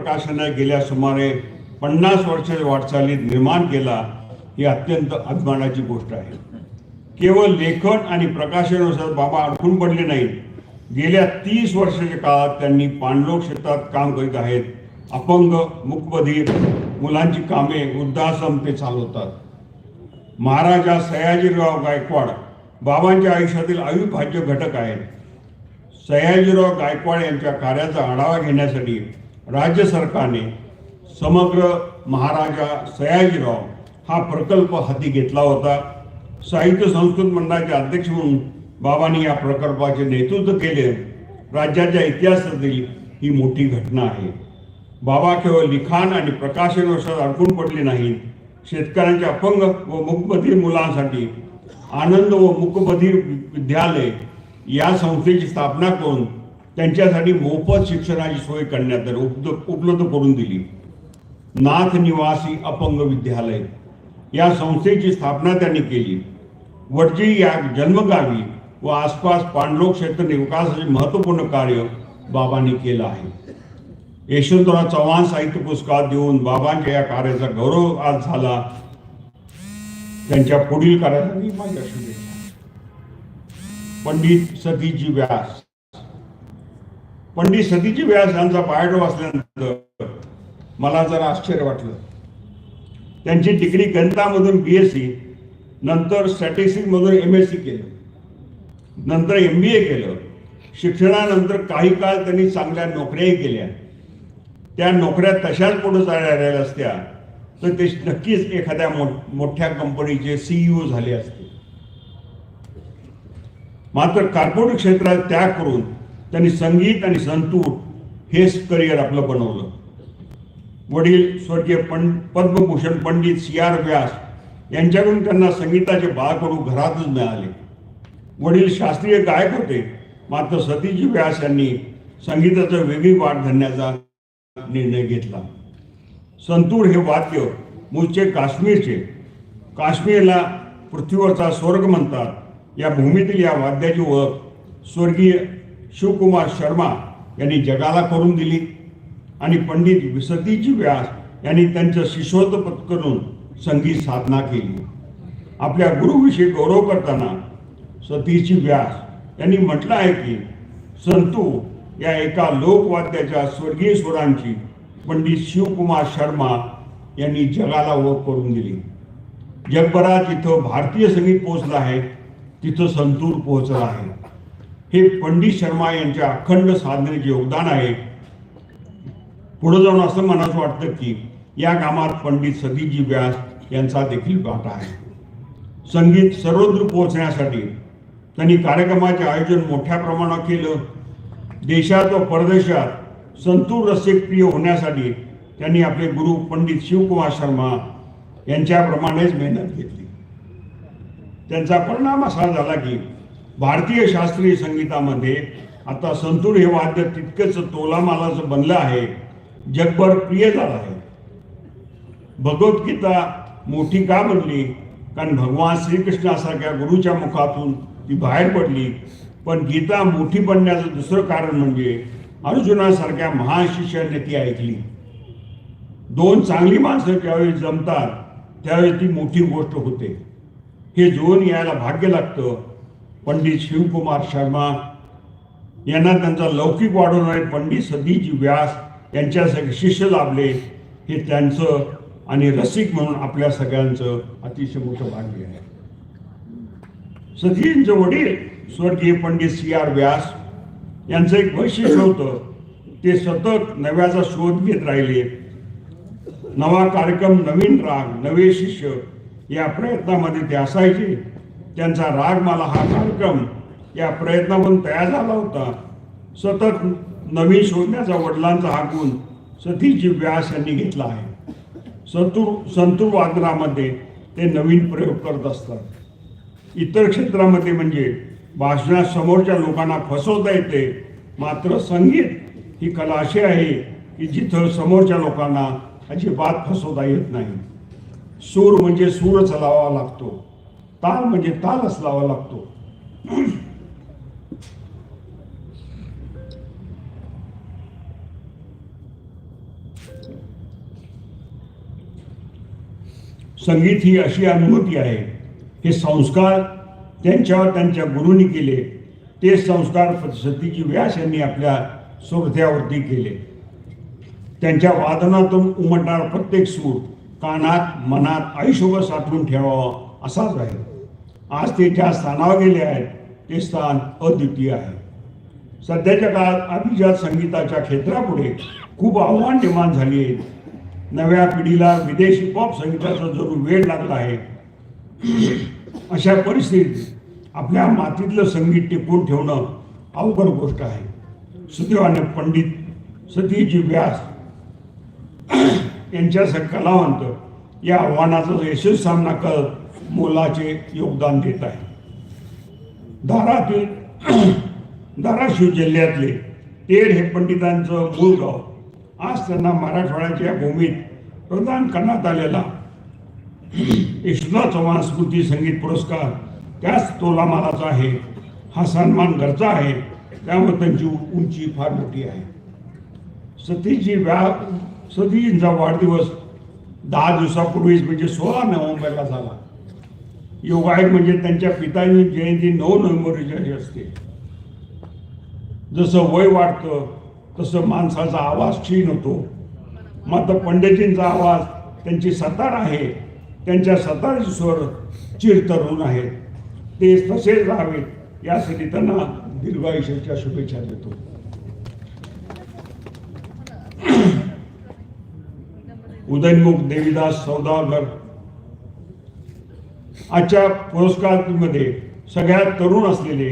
प्रकाशनं गेल्या सुमारे पन्नास वर्षाच्या वाटचालीत निर्माण केला ही अत्यंत अभिमानाची गोष्ट आहे. केवळ लेखन आणि प्रकाशनानुसार बाबा अडकून पडले नाहीत. गेल्या तीस वर्षाच्या काळात त्यांनी पाणलोक क्षेत्रात काम करीत आहेत. अपंग मुकबधीर मुलांची कामे वृद्धाश्रम ते चालवतात. महाराजा सयाजीराव गायकवाड बाबांच्या आयुष्यातील अविभाज्य घटक आहेत. सयाजीराव गायकवाड यांच्या कार्याचा आढावा घेण्यासाठी राज्य सरकारने समग्र महाराजा सयाजीराव हा प्रकल्प हाती घेतला होता. साहित्य संस्कृत मंडळाचे अध्यक्ष म्हणून बाबांनी या प्रकल्पाचे नेतृत्व केले. राज्याच्या इतिहासातील ही मोठी घटना आहे. बाबा केवळ लिखाण आणि प्रकाशन वर्षात अडकून पडले नाहीत. शेतकऱ्यांच्या अपंग व मुकबधीर मुलांसाठी आनंद व मुकबधीर विद्यालय या संस्थेची स्थापना करून त्यांच्यासाठी मोफत शिक्षणाची सोय करण्यात आली. उपलब्ध उपलब्ध करून दिली. नाथ निवासी अपंग विद्यालय. या संस्थेची स्थापना त्यांनी केली. वडजी या जन्मगावी व आसपास पांडलोक क्षेत्र विकासाचे महत्त्वपूर्ण कार्य बाबांनी केलं आहे. यशवंतराव चव्हाण साहित्य पुरस्कार देऊन बाबांच्या या कार्याचा गौरव आज झाला. त्यांच्या पुढील कार्यासाठी माझ्या शुभेच्छा पंडित सतीजी व्यास. पंडित सतीजी व्यास यांचा पायडो वाचल्यानंतर मला जरा आश्चर्य वाटलं. त्यांची डिग्री गणितामधून बी एस सी नंतर स्टॅटिस्टिक्समधून एम एस सी केलं. नंतर एम बी ए केलं. शिक्षणानंतर काही काळ त्यांनी चांगल्या नोकऱ्याही केल्या. त्या नोकऱ्या तशाच पुढे चालल्या असत्या तर ते नक्कीच एखाद्या मोठ्या कंपनीचे सीईओ झाले असते. मात्र कॉर्पोरेट क्षेत्रात त्याग करून त्यांनी संगीत आणि संतूर हेच करिअर आपलं बनवलं. वडील स्वर्गीय पं पद्मभूषण पंडित सी आर व्यास यांच्याकडून त्यांना संगीताचे बाळकडू घरातच मिळाले. वडील शास्त्रीय गायक होते. मात्र सतीजी व्यास यांनी संगीताचं वेगळी वाट धरण्याचा निर्णय घेतला. संतूर हे वाद्य मूळचे काश्मीरचे काश्मीरला पृथ्वीवरचा स्वर्ग म्हणतात. या भूमीतील या वाद्याची ओळख स्वर्गीय शिवकुमार शर्मा यांनी जगाला करून दिली. आणि पंडित सतीजी व्यास यांनी त्यांचं शिष्योत करून संगीत साधना केली. आपल्या गुरुविषयी गौरव करताना सतीची व्यास यांनी म्हटलं आहे की संतू या एका लोकवाद्याच्या स्वर्गीय स्वरांची पंडित शिवकुमार शर्मा यांनी जगाला ओळख करून दिली. जगभरात जिथं भारतीय संगीत पोहोचलं आहे तिथं संतूर पोहोचलं आहे. हे पंडित शर्मा यांच्या अखंड साधनेचे योगदान आहे. पुढे जाऊन असं मनाचं वाटतं की या कामात पंडित सतीजी व्यास यांचा देखील वाटा आहे. संगीत सर्वत्र पोहोचण्यासाठी त्यांनी कार्यक्रमाचे आयोजन मोठ्या प्रमाणात केलं. देशात व परदेशात संतूर रसिक होण्यासाठी त्यांनी आपले गुरु पंडित शिवकुमार शर्मा यांच्याप्रमाणेच मेहनत घेतली. त्यांचा परिणाम असा झाला की भारतीय शास्त्रीय संगीतामध्ये आता संतूर हे वाद्य तितकंच तोलामालाचं बनलं आहे. जगभर प्रिय झालं आहे. भगवद्गीता मोठी का बनली? कारण भगवान श्रीकृष्णासारख्या गुरुच्या मुखातून ती बाहेर पडली. पण गीता मोठी बनण्याचं दुसरं कारण म्हणजे अर्जुनासारख्या महान शिष्याने ती ऐकली. दोन चांगली माणसं ज्यावेळी जमतात त्यावेळी ती मोठी गोष्ट होते. हे जुळून यायला भाग्य लागतं. पंडित शिवकुमार शर्मा यांना त्यांचा लौकिक वाढवणारे पंडित सतीजी व्यास यांच्यासाठी शिष्य लाभले. हे त्यांचं आणि रसिक म्हणून आपल्या सगळ्यांचं अतिशय मोठं भाग्य आहे. सतीजींचे वडील स्वर्गीय पंडित सी आर व्यास यांचं एक वैशिष्ट्य होतं. ते सतत नव्याचा शोध घेत राहिले. नवा कार्यक्रम नवीन राग नवे शिष्य या प्रयत्नामध्ये ते असायचे. त्यांचा राग मला हा कार्यक्रम या प्रयत्नातून तयार झाला होता. सतत नवीन शोधण्याचा वडिलांचा हा गुण सतीजी व्यास यांनी घेतला आहे. संतूर संतूर वादनामध्ये ते नवीन प्रयोग करत असतात. इतर क्षेत्रामध्ये म्हणजे भाषणात समोरच्या लोकांना फसवता येते. मात्र संगीत ही कला अशी आहे की जिथं समोरच्या लोकांना अजिबात फसवता येत नाही. सूर म्हणजे सूरच लावावा लागतो. ताल म्हणजे तालच लावा लागतो. संगीत ही अशी अनुभूती आहे. हे संस्कार त्यांच्यावर त्यांच्या गुरुनी केले. ते संस्कार सतीजी व्यास यांनी आपल्या सोबत्यावरती केले. त्यांच्या वादनातून उमटणार प्रत्येक सूर कानात मनात आयुष्यभर साठवून ठेवावा असाच आहे. आज ते ज्या स्थानावर गेले आहेत ते स्थान अद्वितीय आहे. सध्याच्या काळात अभिजात संगीताच्या क्षेत्रापुढे खूप आव्हान निर्माण झाली आहे. नव्या पिढीला विदेशी पॉप संगीताचा जरूर वेळ लागला आहे. अशा परिस्थितीत आपल्या मातीतलं संगीत टिकवून ठेवणं अवघड गोष्ट आहे. सुदैवाने पंडित सतीजी व्यास यांच्यासारखे कलावंत या आव्हानाचा यशस्वी सामना करत मोलाचे योगदान देत आहे. धारातील धाराशिव जिल्ह्यातले तेर हे पंडितांचं मूळ गाव. आज त्यांना मराठवाड्याच्या भूमीत प्रदान करण्यात आलेला यशवंत चव्हाण स्मृती संगीत पुरस्कार त्याच तोलामालाचा आहे. हा सन्मान घरचा आहे. त्यामुळे त्यांची उंची फार मोठी आहे. सतीजी व्या सतीजींचा वाढदिवस दहा दिवसापूर्वीच म्हणजे सोळा नोव्हेंबरला झाला. योगायोग म्हणजे त्यांच्या पितांची जयंती नऊ नोव्हेंबर असते. जसं वय वाढतं तसं माणसाचा आवाज क्षीण होतो. मात्र पंडितजींचा आवाज त्यांची सतार आहे. त्यांच्या सतारचे स्वर चिरतरुण आहेत. ते तसेच राहावेत यासाठी त्यांना दीर्घायुष्याच्या शुभेच्छा देतो. उदयनमुख देवीदास सौदागर आजच्या पुरस्कारामध्ये सगळ्यात तरुण असलेले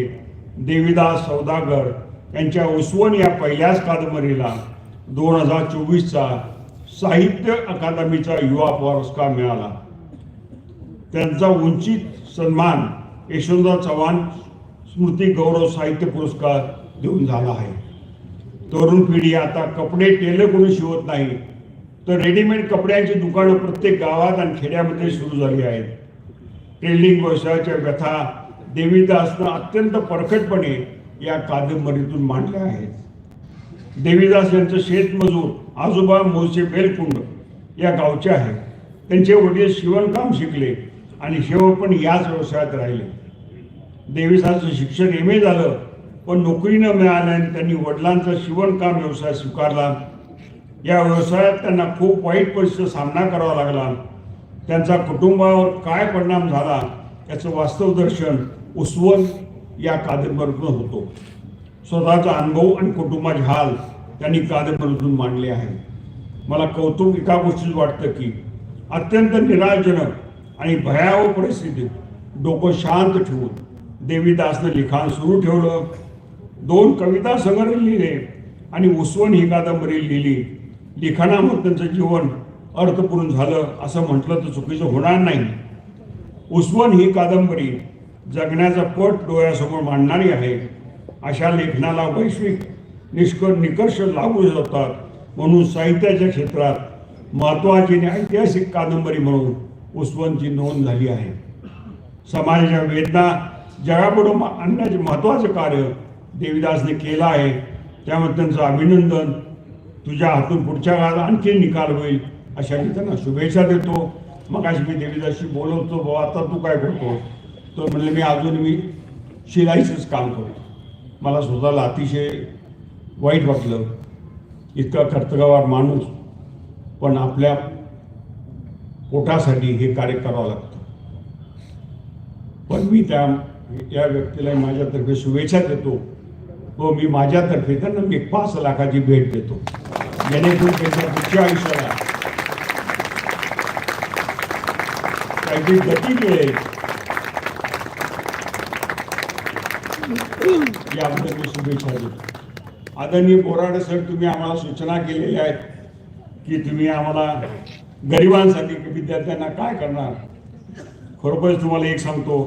देवीदास सौदागर यांच्या उस्वन या पहिल्याच कादंबरीला दोन हजार चोवीसचा साहित्य अकादमीचा युवा पुरस्कार मिळाला. त्यांचा उंचित सन्मान यशवंतराव चव्हाण स्मृती गौरव साहित्य पुरस्कार देऊन झाला आहे. तरुण पिढी आता कपडे टेलर कोणी शिवत नाही तर रेडीमेड कपड्यांची दुकानं प्रत्येक गावात आणि खेड्यामध्ये सुरू झाली आहेत. टेलिंग व्यवसायाच्या व्यथा देवीदासनं अत्यंत परखटपणे या कादंबरीतून मांडल्या आहेत. देवीदास यांचं शेतमजूर आजोबा मोसे बेलकुंड या गावचे आहेत. त्यांचे वडील शिवणकाम शिकले आणि शेवट पण याच व्यवसायात राहिले. देवीदासचं शिक्षण एम ए झालं पण नोकरी न मिळाल्याने त्यांनी वडिलांचा शिवणकाम व्यवसाय स्वीकारला. या व्यवसायात त्यांना खूप वाईट परिस्थितीचा सामना करावा लागला. त्यांचा कुटुंबावर काय परिणाम झाला याचं वास्तव दर्शन उस्वन या कादंबरीतून होतो. स्वतःचा अनुभव आणि कुटुंबाचे हाल त्यांनी कादंबरीतून मांडले आहे. मला कौतुक एका गोष्टीत वाटतं की अत्यंत निराशजनक आणि भयावह परिस्थितीत डोकं शांत ठेवून देवीदासनं लिखाण सुरू ठेवलं. दोन कविता संग्रह लिहिले आणि उस्वन ही कादंबरी लिहिली. लिखाणामुळे त्यांचं जीवन अर्थपूर्ण झालं असं म्हटलं तर चुकीचं होणार नाही. उस्वन ही कादंबरी जगण्याचा पट डोळ्यासमोर मांडणारी आहे. अशा लेखनाला वैश्विक निष्क निकर्ष लागू जातात म्हणून साहित्याच्या क्षेत्रात महत्त्वाची आणि ऐतिहासिक कादंबरी म्हणून उस्वनची नोंद झाली आहे. समाजाच्या वेदना जगापुढं आणण्याचे महत्त्वाचं कार्य देवीदासने केलं आहे. त्यामुळे त्यांचं अभिनंदन तुझ्या हातून पुढच्या काळात आणखी निकाल होईल. अशा त्यांना शुभेच्छा देतो. मग अशी मी देवीदाशी बोलवतो बाबा आता तू काय करतो? तो म्हणले मी अजून मी शिलाईचंच काम करतो. मला स्वतःला अतिशय वाईट वाटलं. इतका कर्तव्यवार माणूस. पण आपल्या पोटासाठी हे कार्य करावं लागतं. पण मी त्या या व्यक्तीला माझ्यातर्फे शुभेच्छा देतो. व मी माझ्यातर्फे त्यांना मी पाच लाखाची भेट देतो. जेणेकरून त्यांच्या पुढच्या आयुष्याला काहीतरी गती मिळेल याबद्दल मी शुभेच्छा देतो आदरणीय बोराडे सर तुम्ही आम्हाला सूचना केलेल्या आहेत की तुम्ही आम्हाला गरिबांसाठी विद्यार्थ्यांना काय करणार? खरोखरच तुम्हाला एक सांगतो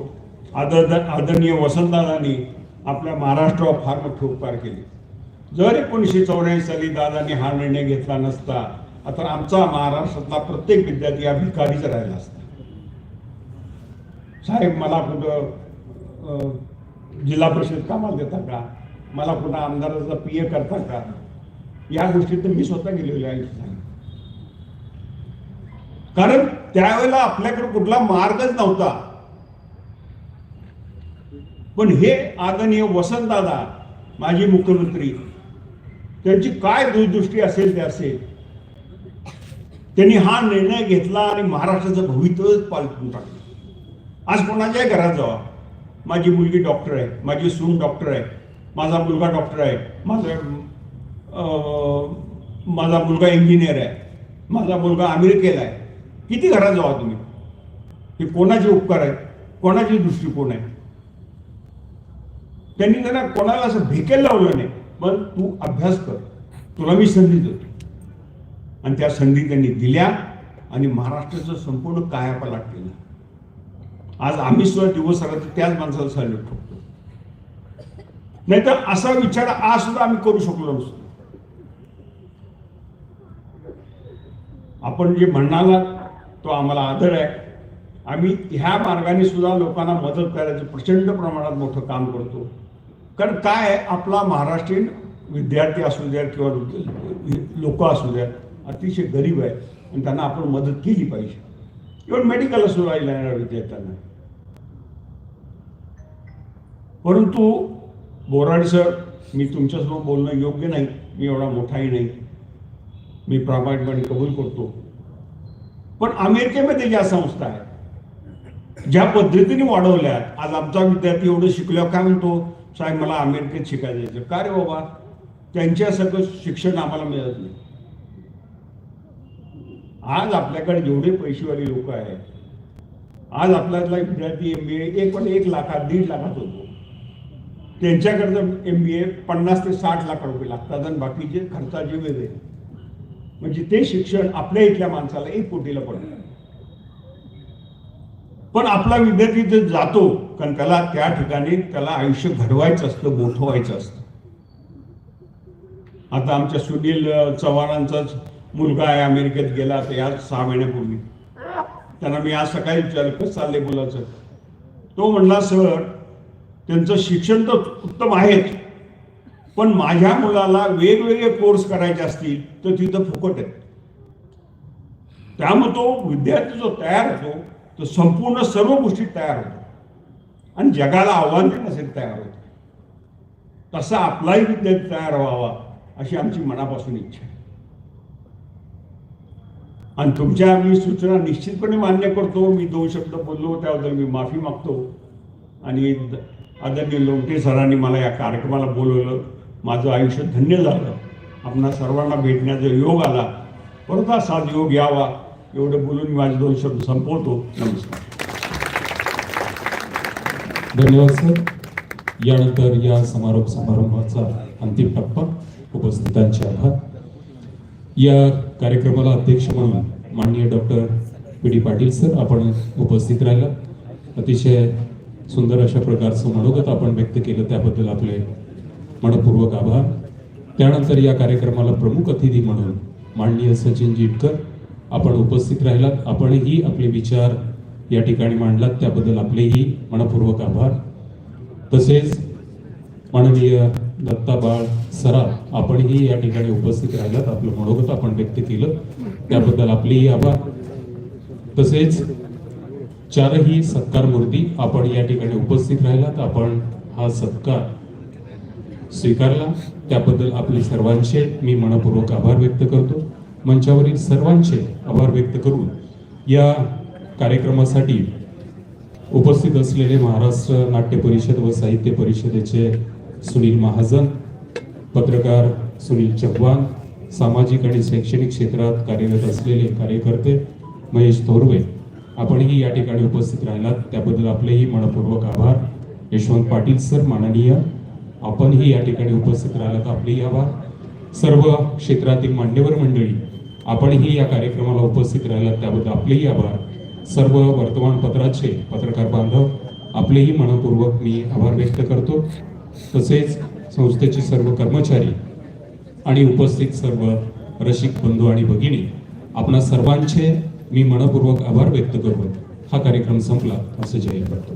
आदर आदरणीय वसंतदादांनी आपल्या महाराष्ट्रावर फार ठोक उपकार केले. जर एकोणीसशे चौऱ्याऐंशी साली दादांनी हा निर्णय घेतला नसता तर आमचा महाराष्ट्रातला प्रत्येक विद्यार्थी हा भिकारीच राहिला असता. साहेब मला कुठं अं, जिल्हा परिषद कामाला देता का? मला कुठं आमदाराचा पी ए करता का? या गोष्टीत मी स्वतः गेलेलो आहे कारण त्यावेळेला आपल्याकडे कुठला मार्गच नव्हता. पण हे आदरणीय वसंतदादा माजी मुख्यमंत्री त्यांची काय दूरदृष्टी असेल ते असेल. त्यांनी हा निर्णय घेतला आणि महाराष्ट्राचं भवितव्यच पालटून टाकलं. आज कोणाच्याही घरात जावा. माझी मुलगी डॉक्टर आहे माझी सून डॉक्टर आहे माझा मुलगा डॉक्टर आहे माझा माझा मुलगा इंजिनियर आहे माझा मुलगा अमेरिकेला आहे. किती घरात जावा तुम्ही? हे कोणाचे उपकार आहेत? कोणाचे दृष्टिकोन आहे त्यांनी त्यांना कोणाला असं भेकेल लावलं नाही. पण तू अभ्यास कर. तुला मी संधी देतो. आणि त्या संधी त्यांनी दिल्या आणि महाराष्ट्राचं संपूर्ण कायापालट केलं. आज आम्ही सुद्धा दिवस तर त्याच माणसाला सॅल्यूट ठोकतो नाहीतर असा विचार आज सुद्धा आम्ही करू शकलो नसतो. आपण जे म्हणाला तो आम्हाला आदर आहे. आम्ही ह्या मार्गाने सुद्धा लोकांना मदत करायचं प्रचंड प्रमाणात मोठं काम करतो. कारण काय आहे आपला महाराष्ट्रीयन विद्यार्थी असू द्या किंवा लोक असू द्या अतिशय गरीब आहे. आणि त्यांना आपण मदत केली पाहिजे. इव्हन मेडिकल असू राहिल्या विद्यार्थ्यांना. परंतु बोराड सर मी तुमच्यासमोर बोलणं योग्य नाही. मी एवढा मोठाही नाही. मी प्रामाणिकपणे कबूल करतो. पण अमेरिकेमध्ये ज्या संस्था आहेत ज्या पद्धतीने वाढवल्यात आज आमचा विद्यार्थी एवढं शिकल्यावर काय म्हणतो? साहेब मला अमेरिकेत शिकायला जायचं का रे बाबा? त्यांच्यासारखं शिक्षण आम्हाला मिळत नाही. आज आपल्याकडे जेवढे पैसेवाले लोक आहेत आज आपल्यातला विद्यार्थी एम बी ए एक पण एक लाखात दीड लाखात होतो. त्यांच्याकडचं एम बी ए पन्नास ते साठ लाख रुपये लागतात आणि बाकीचे खर्चाचे वेगळे. म्हणजे ते शिक्षण आपल्या इथल्या माणसाला एक कोटीला पडतं. पण आपला विद्यार्थी जर जातो कारण त्याला त्या ठिकाणी त्याला आयुष्य घडवायचं असतं मोठं व्हायचं असतं. आता आमच्या सुनील चव्हाणांचाच मुलगा आहे अमेरिकेत गेला तर या सहा महिन्यापूर्वी. त्यांना मी आज सकाळी विचारलं कसं चाललंय मुलाचं? तो म्हणला सर त्यांचं शिक्षण तर उत्तम आहेच पण माझ्या मुलाला वेगवेगळे कोर्स करायचे असतील तर तिथं फुकट आहे त्यामुळे तो विद्यार्थी जो तयार होतो तो संपूर्ण सर्व गोष्टी तयार होतो. आणि जगाला आव्हान देण्यासाठी तयार होतो. तसा आपलाही विद्यार्थी तयार व्हावा अशी आमची मनापासून इच्छा आहे. आणि तुमच्या मी सूचना निश्चितपणे मान्य करतो. मी दोन शब्द बोललो त्याबद्दल मी माफी मागतो. आणि आदरणीय लोमटे सरांनी मला या कार्यक्रमाला बोलवलं. माझं आयुष्य धन्य झालं. आपणा सर्वांना भेटण्याचा योग आला. परत असाच योग यावा एवढं बोलून मी माझे दोन शब्द संपवतो. नमस्कार. धन्यवाद सर. यानंतर या समारोप समारंभाचा अंतिम टप्पा उपस्थितांचे आभार. या कार्यक्रमाला अध्यक्ष म्हणून माननीय doctor P D Patil sir आपण उपस्थित राहिला. अतिशय सुंदर अशा प्रकारचं मनोगत आपण व्यक्त केलं त्याबद्दल आपले मनपूर्वक आभार. त्यानंतर या कार्यक्रमाला प्रमुख अतिथी म्हणून माननीय सचिन जिटकर आपण उपस्थित राहिलात. आपणही आपले विचार या ठिकाणी मांडलात त्याबद्दल आपलेही मनपूर्वक आभार. तसेच माननीय दत्ता बाळ सराफ आपणही या ठिकाणी उपस्थित राहिलात. आपलं मनोगत आपण व्यक्त केलं त्याबद्दल आपलेही आभार. तसेच चारही सत्कार मूर्ती आपण या ठिकाणी उपस्थित राहिलात. आपण हा सत्कार स्वीकारला. त्याबद्दल आपले सर्वांचे मी मनपूर्वक आभार व्यक्त करतो. मंचावरील सर्वांचे आभार व्यक्त करून या कार्यक्रमासाठी उपस्थित असलेले महाराष्ट्र नाट्य परिषद व साहित्य परिषदेचे सुनील महाजन पत्रकार सुनील चव्हाण सामाजिक आणि शैक्षणिक क्षेत्रात कार्यरत असलेले कार्यकर्ते महेश थोरवे आपणही या ठिकाणी उपस्थित राहिलात. त्याबद्दल आपलेही मनपूर्वक आभार. यशवंत पाटील सर माननीय. आपणही या ठिकाणी उपस्थित राहिलात. आपलेही आभार. सर्व क्षेत्रातील मान्यवर मंडळी आपणही या कार्यक्रमाला उपस्थित राहिलात. त्याबद्दल आपलेही आभार. सर्व वर्तमानपत्राचे पत्रकार बांधव आपलेही मनपूर्वक मी आभार व्यक्त करतो. तसेच संस्थेचे सर्व कर्मचारी आणि उपस्थित सर्व रसिक बंधू आणि भगिनी आपणा सर्वांचे मी मनपूर्वक आभार व्यक्त करून हा कार्यक्रम संपला. असं जाहीर करतो